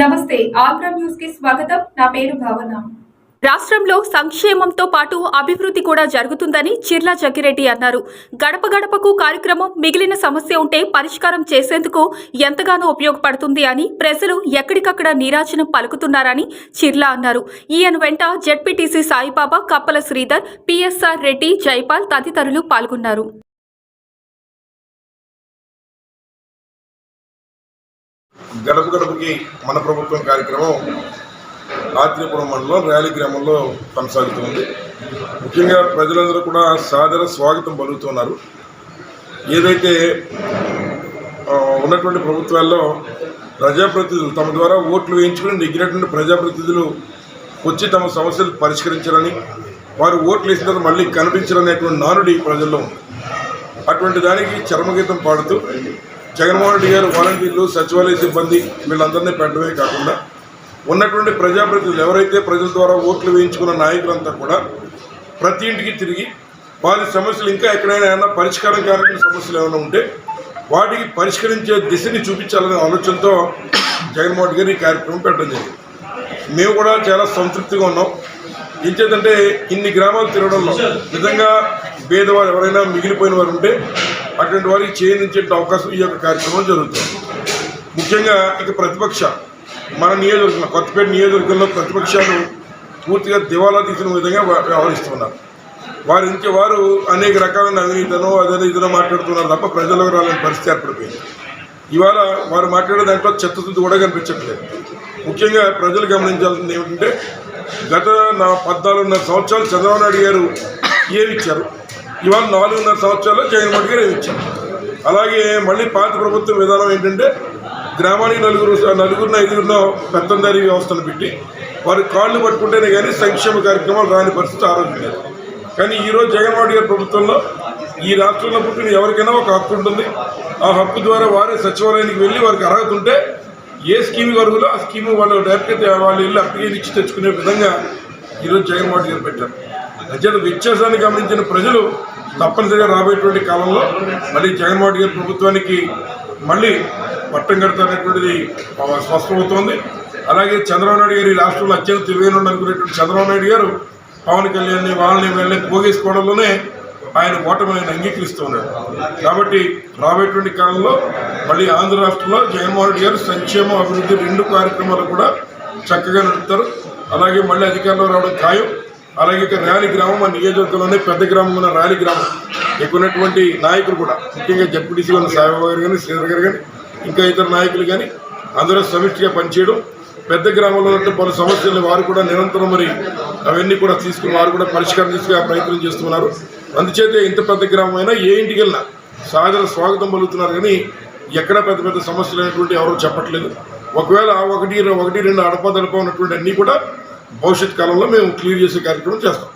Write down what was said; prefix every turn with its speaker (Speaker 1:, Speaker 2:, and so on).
Speaker 1: నమస్తే ఆగ్రా న్యూస్కి స్వాగతం. నా పేరు భావన. రాష్ట్రంలో సంక్షేమంతో పాటు అభివృద్ధి కూడా జరుగుతుందని చిర్లా జగ్గిరెడ్డి అన్నారు. గడప గడపకు కార్యక్రమం మిగిలిన సమస్య ఉంటే పరిష్కారం చేసేందుకు ఎంతగానో ఉపయోగపడుతుంది అని ప్రజలు ఎక్కడికక్కడ నీరాజనం పలుకుతున్నారని చిర్లా అన్నారు. ఈయన వెంట జెడ్పీటీసీ సాయిబాబా కప్పల శ్రీధర్ పిఎస్ఆర్ రెడ్డి జైపాల్ తదితరులు పాల్గొన్నారు.
Speaker 2: గడప గడపకి మన ప్రభుత్వం కార్యక్రమం ఆత్రేయపురం మండలం ర్యాలీ గ్రామంలో కొనసాగుతుంది. ముఖ్యంగా ప్రజలందరూ కూడా సాదర స్వాగతం పలుకుతున్నారు. ఏదైతే ఉన్నటువంటి ప్రభుత్వాల్లో ప్రజాప్రతినిధులు తమ ద్వారా ఓట్లు వేయించుకుని నెగ్గినటువంటి ప్రజాప్రతినిధులు వచ్చి తమ సమస్యలు పరిష్కరించాలని వారు ఓట్లు వేసిన తర్వాత మళ్ళీ కనిపించాలనేటువంటి నానుడి ప్రజల్లో. ఉంది అటువంటి దానికి చర్మగీతం పాడుతూ జగన్మోహన్ రెడ్డి గారు వాలంటీర్లు సచివాలయ సిబ్బంది వీళ్ళందరినీ పెట్టడమే కాకుండా ఉన్నటువంటి ప్రజాప్రతినిధులు ఎవరైతే ప్రజల ద్వారా ఓట్లు వేయించుకున్న నాయకులంతా కూడా ప్రతి ఇంటికి తిరిగి వారి సమస్యలు ఇంకా ఎక్కడైనా ఏమైనా పరిష్కారం కాని సమస్యలు ఏమైనా ఉంటే వాటికి పరిష్కరించే దిశని చూపించాలనే ఆలోచనతో జగన్మోహన్ రెడ్డి గారు ఈ కార్యక్రమం పెట్టడం జరిగింది. మేము కూడా చాలా సంతృప్తిగా ఉన్నాం. ఇంకేంటంటే ఇన్ని గ్రామాలు తిరగడంలో నిజంగా పేదవారు ఎవరైనా మిగిలిపోయిన వారు ఉంటే అటువంటి వారికి చేయించే అవకాశం ఈ యొక్క కార్యక్రమం జరుగుతుంది. ముఖ్యంగా ఇక ప్రతిపక్ష మన నియోజకవర్గంలో కొత్తపేట నియోజకవర్గంలో ప్రతిపక్షాలు పూర్తిగా దివాలా తీసిన విధంగా వ్యవహరిస్తున్నారు. వారి నుంచి వారు అనేక రకాలైన అవినీతనో అదే ఇదనో మాట్లాడుతున్నారు తప్ప ప్రజలకు రాలని పరిస్థితి ఏర్పడిపోయింది. ఇవాళ వారు మాట్లాడే దాంట్లో చిత్తశుద్ధి కూడా కనిపించట్లేదు. ముఖ్యంగా ప్రజలు గమనించాల్సింది ఏమిటంటే గత నా పద్నాలుగున్నర సంవత్సరాలు చంద్రబాబు నాయుడు గారు ఏమిచ్చారు ఇవాళ నాలుగున్నర సంవత్సరాల్లో జగన్మోహన్ రెడ్డి గారు ఇచ్చారు. అలాగే మళ్ళీ పాత ప్రభుత్వం విధానం ఏంటంటే గ్రామానికి నలుగురు నలుగురిన ఐదుగురినో పెత్తందారీ వ్యవస్థను పెట్టి వారి కాళ్ళు పట్టుకుంటేనే కానీ సంక్షేమ కార్యక్రమాలు రాని పరిస్థితి ఆరోగ్యం కానీ ఈరోజు జగన్మోహన్ రెడ్డి గారి ప్రభుత్వంలో ఈ రాష్ట్రంలో పుట్టిన ఎవరికైనా ఒక హక్కు ఉంటుంది. ఆ హక్కు ద్వారా వారే సచివాలయానికి వెళ్ళి వారికి అర్హత ఉంటే ఏ స్కీమ్ వరకులో ఆ స్కీమ్ వాళ్ళు డైరెక్ట్గా వాళ్ళు వెళ్ళి అప్లికేషన్ ఇచ్చి తెచ్చుకునే విధంగా ఈరోజు జగన్మోహన్ గారు పెట్టారు. అంచేత వ్యత్యాసాన్ని గమనించిన ప్రజలు తప్పనిసరిగా రాబోయేటువంటి కాలంలో మళ్ళీ జగన్మోహన్ గారి ప్రభుత్వానికి మళ్ళీ పట్టం కడతారనేటువంటిది స్పష్టమవుతోంది. అలాగే చంద్రబాబు నాయుడు గారు ఈ రాష్ట్రంలో అత్యంత తెలివైన అనుకునేటువంటి చంద్రబాబు నాయుడు గారు పవన్ కళ్యాణ్ని వాళ్ళని వీళ్ళని పోగేసుకోవడంలోనే ఆయన ఓటమి ఆయన అంగీకరిస్తూ ఉన్నాడు. కాబట్టి రాబోయేటువంటి కాలంలో మళ్ళీ ఆంధ్ర రాష్ట్రంలో జగన్మోహన్ రెడ్డి గారు సంక్షేమ అభివృద్ధి రెండు కార్యక్రమాలు కూడా చక్కగా నడుపుతారు. అలాగే మళ్ళీ అధికారంలో రావడం ఖాయం. అలాగే ఇక్కడ ర్యాలీ గ్రామం మన నియోజకవర్గంలోనే పెద్ద గ్రామం ఉన్న ర్యాలీ గ్రామం. ఇక్కడ నాయకులు కూడా ముఖ్యంగా జడ్పీటీసీలో ఉన్న సాయిబాబు గారు కానీ శ్రీధర్ గారు కానీ ఇంకా ఇతర నాయకులు కానీ అందరూ సమిష్టిగా పనిచేయడం పెద్ద గ్రామంలో ఉన్న పలు సమస్యలు వారు కూడా నిరంతరం మరి అవన్నీ కూడా తీసుకుని వారు కూడా పరిష్కారం తీసుకునే ప్రయత్నం చేస్తున్నారు. అందుచేత ఇంత పెద్ద గ్రామం అయినా ఏ ఇంటికి వెళ్ళినా సాదర స్వాగతం పలుకుతున్నారు కానీ ఎక్కడ పెద్ద పెద్ద సమస్యలు అనేటువంటి ఎవరూ చెప్పట్లేదు. ఒకవేళ ఆ ఒకటి ఒకటి రెండు అడపదడప ఉన్నటువంటి అన్నీ కూడా భవిష్యత్ కాలంలో మేము క్లియర్ చేసే కార్యక్రమం చేస్తాం.